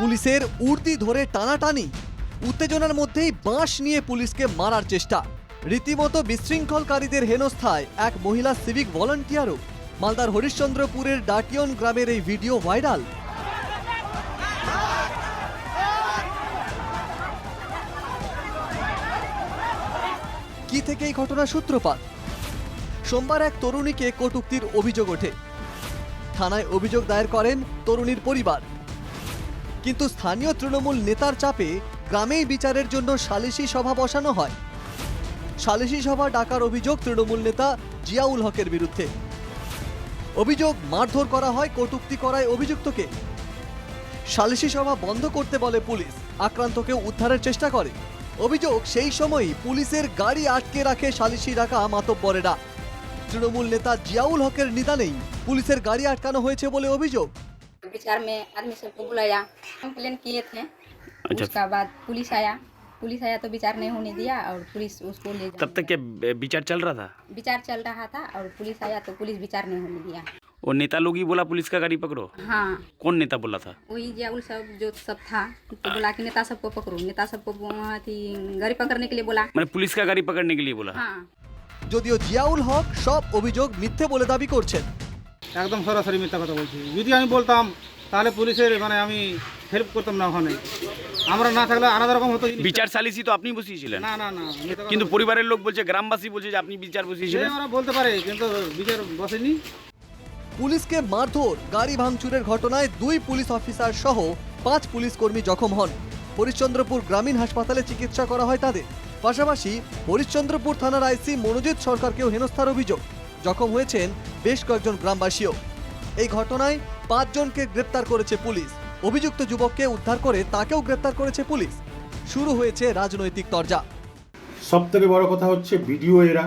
পুলিশের উর্দি ধরে টানাটানি। উত্তেজনার মধ্যেই বাঁশ নিয়ে পুলিশকে মারার চেষ্টা। রীতিমতো বিশৃঙ্খলকারীদের হেনস্থায় এক মহিলা সিভিক ভলান্টিয়ারও। মালদার হরিশ্চন্দ্রপুরের ডাটিয়ন গ্রামের এই ভিডিও ভাইরাল। কি থেকে এই ঘটনার সূত্রপাত? সোমবার এক তরুণীকে কটুক্তির অভিযোগ ওঠে। থানায় অভিযোগ দায়ের করেন তরুণীর পরিবার। কিন্তু স্থানীয় তৃণমূল নেতার চাপে গ্রামেই বিচারের জন্য সালিশি সভা বসানো হয়। সালিশি সভা ডাকার অভিযোগ তৃণমূল নেতা জিয়াউল হকের বিরুদ্ধে। অভিযোগ মারধর করা হয় কটূক্তি করায় অভিযুক্তকে। সালিশি সভা বন্ধ করতে বলে পুলিশ, আক্রান্তকে উদ্ধারের চেষ্টা করে। অভিযোগ সেই সময়ই পুলিশের গাড়ি আটকে রাখে সালিশি রাখা মাতব্বরেরা। তৃণমূল নেতা জিয়াউল হকের নিদানেই পুলিশের গাড়ি আটকানো হয়েছে বলে অভিযোগ। विचार में आदमी सबको बुलाया कंप्लेन किए थे अच्छा। उसका बाद पुलिस आया पुलिस आया तो विचार नहीं होने दिया और पुलिस उसको ले तब तक क्या विचार चल रहा था विचार चल रहा था और पुलिस आया तो पुलिस विचार नहीं होने दिया वो नेता लोग ही बोला पुलिस का गाड़ी पकड़ो हाँ कौन नेता बोला था वही जियाउल सब जो सब था तो बोला कि नेता सबको पकड़ो नेता सबको अथी गाड़ी पकड़ने के लिए बोला मैंने पुलिस का गाड़ी पकड़ने के लिए बोला हाँ যদিও জিয়াউল হক সব অভিযোগ মিথ্যে বলে দাবি করছেন একদম সরাসরি মিথ্যা কথা বলছি। যদি আমি বলতাম তাহলে পুলিশের মানে আমি হেল্প করতাম না ওখানে। আমরা না থাকলে আলাদা রকম হতো। বিচার সালিসি তো আপনি বসিয়েছিলেন। না না না কিন্তু পরিবারের লোক বলছে গ্রামবাসী বলছে যে আপনি বিচার বসিয়েছিলেন। ওরা বলতে পারে কিন্তু বিচার বসেনি। পুলিশকে মারধর গাড়ি ভাঙচুরের ঘটনায় দুই পুলিশ অফিসার সহ পাঁচ পুলিশ কর্মী জখম হন। হরিশ্চন্দ্রপুর গ্রামীণ হাসপাতালে চিকিৎসা করা হয় তাদের। পাশাপাশি হরিশ্চন্দ্রপুর থানার আইসি মনোজিৎ সরকারকেও হেনস্থার অভিযোগ। জখম হয়েছেন বেশ কয়েকজন গ্রামবাসীও। এই ঘটনায় পাঁচজনকে গ্রেপ্তার করেছে পুলিশ। অভিযুক্ত যুবককে উদ্ধার করে তাকেও গ্রেপ্তার করেছে পুলিশ। শুরু হয়েছে রাজনৈতিক তরজা। সব থেকে বড় কথা হচ্ছে বিডিও এরা,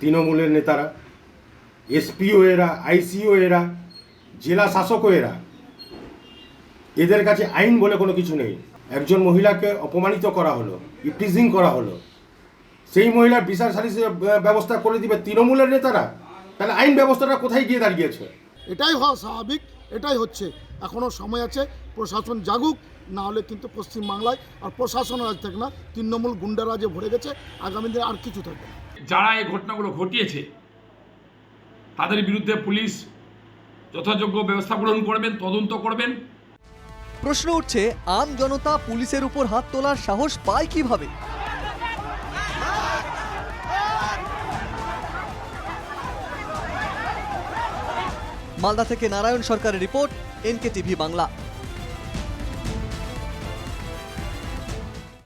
তৃণমূলের নেতারা, এসপিও এরা, আইসিও এরা, জেলা শাসকও এরা। এদের কাছে আইন বলে কোনো কিছু নেই। একজন মহিলাকে অপমানিত করা হলো ইপ্রিজিং করা হলো। সেই মহিলার বিচার সালিসের আহ, ব্যবস্থা করে দিবে তৃণমূলের নেতারা? তাহলে আইন ব্যবস্থাটা কোথায় গিয়ে দাঁড়িয়েছে এটাই হওয়া স্বাভাবিক এটাই হচ্ছে। এখনও সময় আছে প্রশাসন জাগুক না হলে কিন্তু পশ্চিমবাংলায় আর প্রশাসন আজ থাকে না তৃণমূল গুন্ডারাজে ভরে গেছে আগামী দিনে আর কিছু থাকবে না। যারা এই ঘটনাগুলো ঘটিয়েছে তাদের বিরুদ্ধে পুলিশ যথাযোগ্য ব্যবস্থা গ্রহণ করবেন তদন্ত করবেন। প্রশ্ন উঠছে আম জনতা পুলিশের উপর হাত তোলার সাহস পায় কীভাবে? মালদা থেকে নারায়ণ সরকারের রিপোর্ট এনকে টিভি বাংলা।